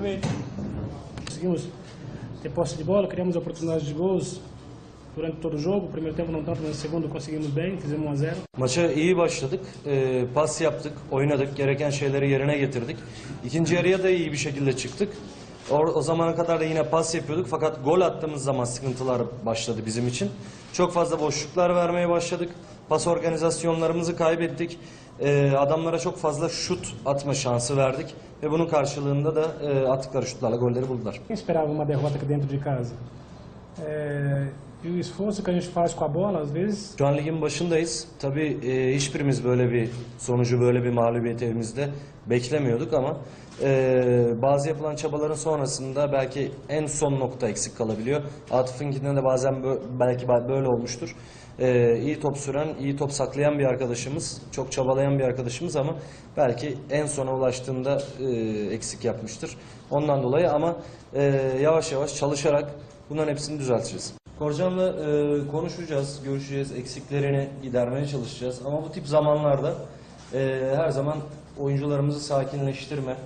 Evet. Conseguimos ter posse de bola, criamos oportunidades de gols durante todo o jogo. Primeiro tempo não tanto, mas o segundo conseguimos bem, fizemos 1 a 0. Maça iyi başladık. Ee, pas yaptık, oynadık, gereken şeyleri yerine getirdik. İkinci yarıya da iyi bir şekilde çıktık. O, o zamana kadar da yine pas yapıyorduk fakat gol attığımız zaman sıkıntılar başladı bizim için. Çok fazla boşluklar vermeye başladık. Pas organizasyonlarımızı kaybettik. Ee, adamlara çok fazla şut atma şansı verdik ve bunun karşılığında da e, attıkları şutlarla golleri buldular. Esperava uma derrota dentro de casa? É, e esforço que a gente faz com a bola, às vezes, Şu an ligin başındayız. Tabii e, hiçbirimiz böyle bir sonucu, böyle bir mağlubiyet evimizde beklemiyorduk ama e, bazı yapılan çabaların sonrasında belki en son nokta eksik kalabiliyor. Atıf'ınkinde de bazen bö- belki böyle olmuştur. E, iyi top süren, iyi top saklayan bir arkadaşımız, çok çabalayan bir arkadaşımız ama belki en sona ulaştığında e, eksik yapmıştır. Ondan dolayı ama e, yavaş yavaş çalışarak bunların hepsini düzelteceğiz. Korcan'la e, konuşacağız, görüşeceğiz, eksiklerini gidermeye çalışacağız. Ama bu tip zamanlarda e, her zaman oyuncularımızı sakinleştirme,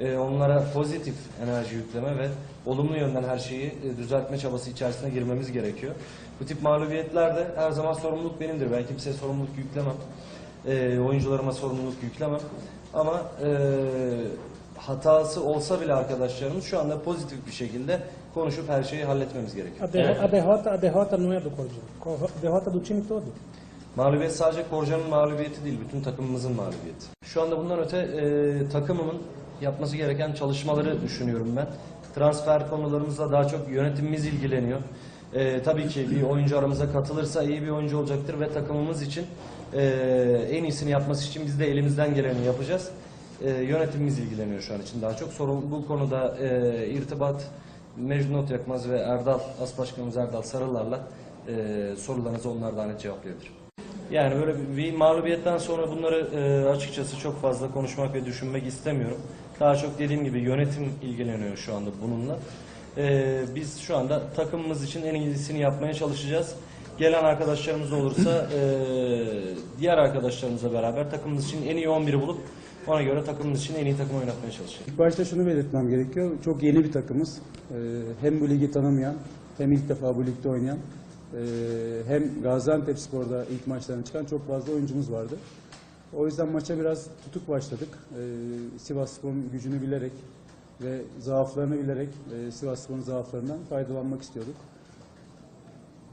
e, onlara pozitif enerji yükleme ve olumlu yönden her şeyi e, düzeltme çabası içerisine girmemiz gerekiyor. Bu tip mağlubiyetlerde her zaman sorumluluk benimdir. Ben kimseye sorumluluk yüklemem. E, oyuncularıma sorumluluk yüklemem. Ama e, hatası olsa bile arkadaşlarımız şu anda pozitif bir şekilde konuşup her şeyi halletmemiz gerekiyor. a, derro- a derrota, a derrota não é do Corinthians, a derrota do time todo. Mağlubiyet sadece Korcan'ın mağlubiyeti değil, bütün takımımızın mağlubiyeti. Şu anda bundan öte e, takımımın yapması gereken çalışmaları düşünüyorum ben. Transfer konularımızla daha çok yönetimimiz ilgileniyor. E, tabii ki bir oyuncu aramıza katılırsa iyi bir oyuncu olacaktır ve takımımız için e, en iyisini yapması için biz de elimizden geleni yapacağız. E, yönetimimiz ilgileniyor şu an için daha çok. Sorun bu konuda e, irtibat Mecnun Not Yakmaz ve Erdal, As Başkanımız Erdal Sarılar'la e, sorularınızı onlardan net cevaplayabilir. Yani böyle bir- bir mağlubiyetten sonra bunları e, açıkçası çok fazla konuşmak ve düşünmek istemiyorum. Daha çok dediğim gibi yönetim ilgileniyor şu anda bununla. E, biz şu anda takımımız için en iyisini yapmaya çalışacağız. Gelen arkadaşlarımız olursa e, diğer arkadaşlarımızla beraber takımımız için en iyi 11'i bulup ona göre takımımız için en iyi takım oynatmaya çalışacağız. İlk başta şunu belirtmem gerekiyor. Çok yeni bir takımız. Ee, hem bu ligi tanımayan, hem ilk defa bu ligde oynayan, ee, hem Gaziantep Spor'da ilk maçlarına çıkan çok fazla oyuncumuz vardı. O yüzden maça biraz tutuk başladık. Ee, Sivas Spor'un gücünü bilerek ve zaaflarını bilerek e, Sivas Spor'un zaaflarından faydalanmak istiyorduk.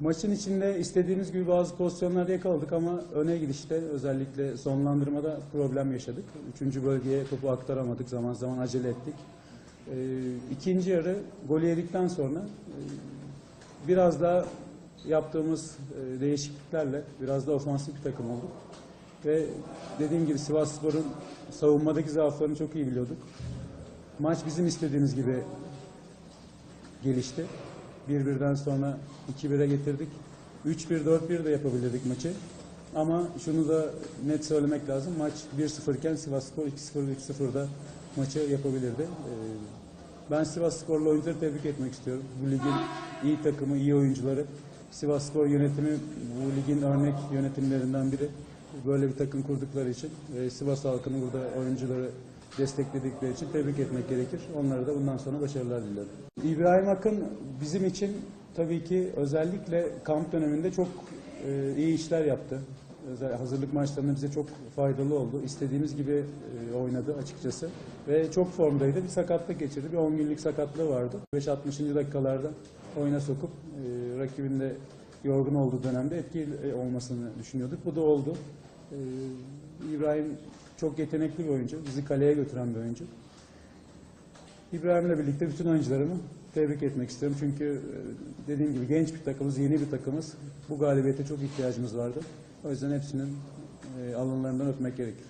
Maçın içinde istediğimiz gibi bazı pozisyonlarda yakaladık ama öne gidişte özellikle sonlandırmada problem yaşadık. Üçüncü bölgeye topu aktaramadık, zaman zaman acele ettik. Ee, ikinci yarı golü yedikten sonra e, biraz daha yaptığımız e, değişikliklerle biraz da ofansif bir takım olduk. Ve dediğim gibi Sivas Spor'un savunmadaki zaaflarını çok iyi biliyorduk. Maç bizim istediğimiz gibi gelişti. 1-1'den sonra 2-1'e getirdik. 3-1, 4-1 de yapabilirdik maçı. Ama şunu da net söylemek lazım. Maç 1-0 iken Sivasspor 2-0, 3-0'da maçı yapabilirdi. Ee, Ben Sivasspor'la oyuncuları tebrik etmek istiyorum. Bu ligin iyi takımı, iyi oyuncuları. Sivasspor yönetimi bu ligin örnek yönetimlerinden biri. Böyle bir takım kurdukları için Sivas halkını burada oyuncuları destekledikleri için tebrik etmek gerekir. Onlara da bundan sonra başarılar dilerim. İbrahim Akın bizim için tabii ki özellikle kamp döneminde çok e, iyi işler yaptı. Özel, hazırlık maçlarında bize çok faydalı oldu. İstediğimiz gibi e, oynadı açıkçası. Ve çok formdaydı. Bir sakatlık geçirdi. Bir 10 günlük sakatlığı vardı. 5-60. dakikalarda oyuna sokup e, rakibin de yorgun olduğu dönemde etkili olmasını düşünüyorduk. Bu da oldu. E, İbrahim çok yetenekli bir oyuncu. Bizi kaleye götüren bir oyuncu. İbrahim'le birlikte bütün oyuncularımı tebrik etmek istiyorum. Çünkü e, dediğim gibi genç bir takımız, yeni bir takımız. Bu galibiyete çok ihtiyacımız vardı. O yüzden hepsinin e, alınlarından öpmek gerekir.